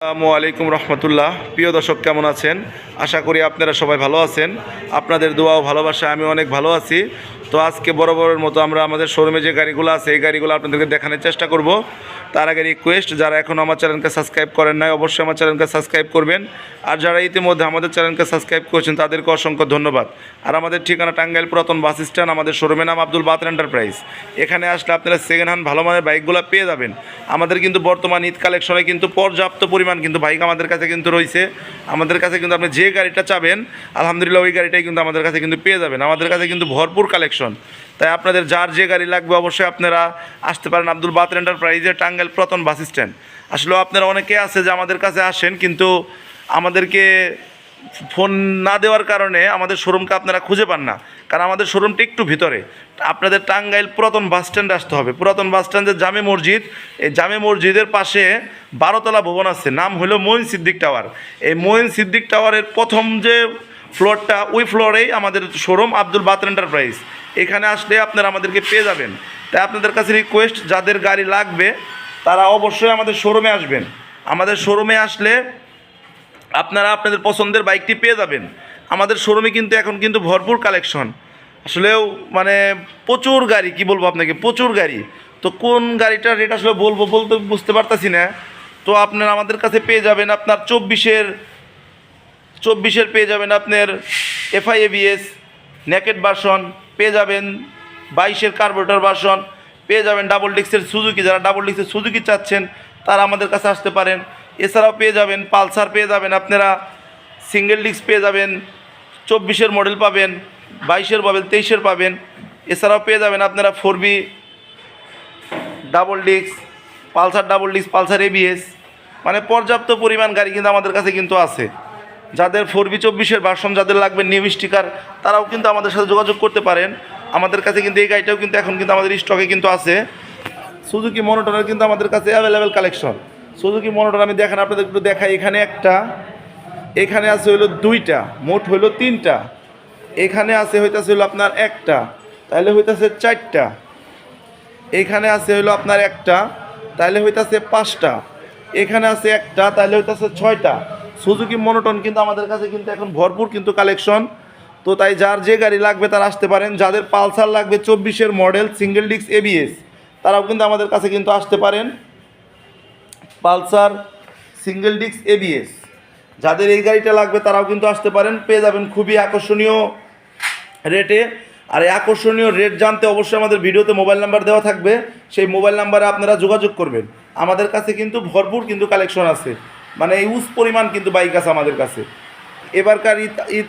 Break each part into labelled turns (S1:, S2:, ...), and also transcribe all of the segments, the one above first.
S1: আসসালামু আলাইকুম রহমতুল্লাহ। প্রিয় দর্শক, কেমন আছেন? আশা করি আপনারা সবাই ভালো আছেন। আপনাদের দোয়া ও ভালোবাসা, আমি অনেক ভালো আছি। তো আজকে বড় বড়ের মতো আমরা আমাদের শোরুমে যে গাড়িগুলো আছে, এই গাড়িগুলো আপনাদেরকে দেখানোর চেষ্টা করব। তার আগে রিকোয়েস্ট যারা এখনও আমার চ্যানেলকে সাবস্ক্রাইব করেন নাই, অবশ্যই আমার চ্যানেলকে সাবস্ক্রাইব করবেন। আর যারা ইতিমধ্যে আমাদের চ্যানেলকে সাবস্ক্রাইব করেছেন, তাদেরকে অসংখ্য ধন্যবাদ। আর আমাদের ঠিকানা টাঙ্গাইল পুরাতন বাস স্ট্যান্ড, আমাদের শোরুমের নাম আব্দুল বাতর এন্টারপ্রাইজ এখানে আসলে আপনারা সেকেন্ড হ্যান্ড ভালো মানের বাইকগুলো পেয়ে যাবেন। আমাদের কিন্তু বর্তমান ঈদ কালেকশনে কিন্তু পর্যাপ্ত পরিমাণ কিন্তু বাইক আমাদের কাছে কিন্তু রয়েছে। আমাদের কাছে কিন্তু আপনি যে গাড়িটা চাবেন, আলহামদুলিল্লাহ ওই গাড়িটাই কিন্তু আমাদের কাছে কিন্তু পেয়ে যাবেন। আমাদের কাছে কিন্তু ভরপুর কালেকশন তাই আপনাদের যার যে গাড়ি লাগবে, অবশ্যই আপনারা আসতে পারেন আব্দুল বাতর এন্টারপ্রাইজে টাঙ্গাইল প্রতন বাস স্ট্যান্ড। আসলে আপনারা অনেকে আছে যে আমাদের কাছে আসেন, কিন্তু আমাদেরকে ফোন না দেওয়ার কারণে আমাদের শোরুমকে আপনারা খুঁজে পান না। কারণ আমাদের শোরুমটা একটু ভিতরে। আপনাদের টাঙ্গাইল পুরাতন বাস স্ট্যান্ডে আসতে হবে। পুরাতন বাস স্ট্যান্ডের জামে মসজিদ, এই জামে মসজিদের পাশে বারোতলা ভবন আছে। নাম হলো মঈন সিদ্দিক টাওয়ার। এই মঈন সিদ্দিক টাওয়ারের প্রথম যে ফ্লোরটা, ওই ফ্লোরেই আমাদের শোরুম আব্দুল বাতর এন্টারপ্রাইজ। এখানে আসলে আপনারা আমাদেরকে পেয়ে যাবেন। তাই আপনাদের কাছে রিকোয়েস্ট যাদের গাড়ি লাগবে তারা অবশ্যই আমাদের শোরুমে আসবেন। আমাদের শোরুমে আসলে আপনারা আপনাদের পছন্দের বাইকটি পেয়ে যাবেন। আমাদের শোরুমে কিন্তু এখন কিন্তু ভরপুর কালেকশন। আসলেও মানে প্রচুর গাড়ি, কি বলব আপনাকে? প্রচুর গাড়ি। তো কোন গাড়িটার রেট আসলে বলব বলতে বুঝতে পারতাছি না। তো আপনারা আমাদের কাছে পেয়ে যাবেন আপনার চব্বিশের চব্বিশের পেয়ে যাবেন আপনার এফআই এবিএস নেকেট ভার্সন পেয়ে যাবেন বাইশের কার্বোরেটর ভার্সন পেয়ে যাবেন ডাবল ডিক্সের সুজুকি যারা ডাবল ডিক্সের সুজুকি চাচ্ছেন, তারা আমাদের কাছে আসতে পারেন। এছাড়াও পেয়ে যাবেন পালসার, পেয়ে যাবেন আপনারা সিঙ্গেল ডিস্ক পেয়ে যাবেন, চব্বিশের মডেল পাবেন, বাইশের পাবেন, তেইশের পাবেন। এছাড়াও পেয়ে যাবেন আপনারা four B double disc Pulsar double disc Pulsar ABS মানে পর্যাপ্ত পরিমাণ গাড়ি কিন্তু আমাদের কাছে কিন্তু আছে। যাদের ফোর বি চব্বিশের ভার্সন যাদের লাগবে নিউ স্টিকার তারাও কিন্তু আমাদের সাথে যোগাযোগ করতে পারেন। আমাদের কাছে কিন্তু এই গাড়িটাও কিন্তু এখন কিন্তু আমাদের স্টকে কিন্তু আছে। সুজুকি মনোটনের কিন্তু আমাদের কাছে অ্যাভেলেবেল কালেকশন সুজুকি মনোটন আমি দেখেন, আপনাদের একটু দেখাই, এখানে একটা, এখানে আছে হইল দুইটা, মোট হইল তিনটা। এখানে আছে হইতাছে হইল আপনার একটা তাহলে হইতাছে চারটা। এখানে আছে হইল আপনার একটা তাহলে হইতাছে পাঁচটা। এখানে আছে একটা তাহলে হইতাছে ছয়টা। সুজুকি মনোটন কিন্তু আমাদের কাছে কিন্তু এখন ভরপুর কিন্তু কালেকশন তো তাই যার যে গাড়ি লাগবে তারা আসতে পারেন। যাদের পালসার লাগবে চব্বিশের মডেল সিঙ্গেল ডিস্ক এবিএস তারাও কিন্তু আমাদের কাছে কিন্তু আসতে পারেন। পালসার সিঙ্গেল ডিস্ক এবিএস যাদের এই গাড়িটা লাগবে তারাও কিন্তু আসতে পারেন। পেয়ে যাবেন খুবই আকর্ষণীয় রেটে আর এই আকর্ষণীয় রেট জানতে অবশ্যই আমাদের ভিডিওতে মোবাইল নাম্বার দেওয়া থাকবে। সেই মোবাইল নাম্বারে আপনারা যোগাযোগ করবেন। আমাদের কাছে কিন্তু ভরপুর কিন্তু কালেকশন আছে। মানে ইউজ পরিমাণ কিন্তু বাইক আছে আমাদের কাছে। এবারকার ঈদ ঈদ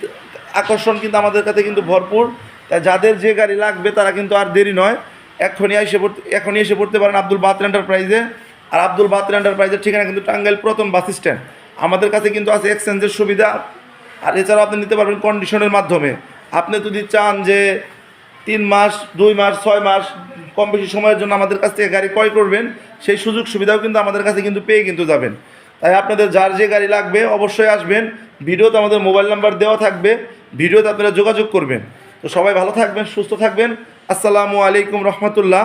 S1: আকর্ষণ কিন্তু আমাদের কাছে কিন্তু ভরপুর। তাই যাদের যে গাড়ি লাগবে তারা কিন্তু আর দেরি নয়। এখনই এসে পড়তে এখনই এসে পড়তে পারেন আব্দুল বাতর এন্টারপ্রাইজে আর আব্দুল বাতর এন্টারপ্রাইজের ঠিকানা কিন্তু টাঙ্গাইল প্রথম বাস স্ট্যান্ড আমাদের কাছে কিন্তু আছে এক্সচেঞ্জের সুবিধা। আর এছাড়াও আপনি নিতে পারবেন কন্ডিশনের মাধ্যমে। আপনি যদি চান যে তিন মাস, দুই মাস, ছয় মাস কম বেশি সময়ের জন্য আমাদের কাছ থেকে গাড়ি ক্রয় করবেন, সেই সুযোগ সুবিধাও কিন্তু আমাদের কাছে কিন্তু পেয়ে কিন্তু যাবেন। তাই আপনাদের যার যে গাড়ি লাগবে অবশ্যই আসবেন। ভিডিওতে আমাদের মোবাইল নাম্বার দেওয়া থাকবে। ভিডিওতে আপনারা যোগাযোগ করবেন। তো সবাই ভালো থাকবেন সুস্থ থাকবেন। আসসালামু আলাইকুম রহমতুল্লাহ।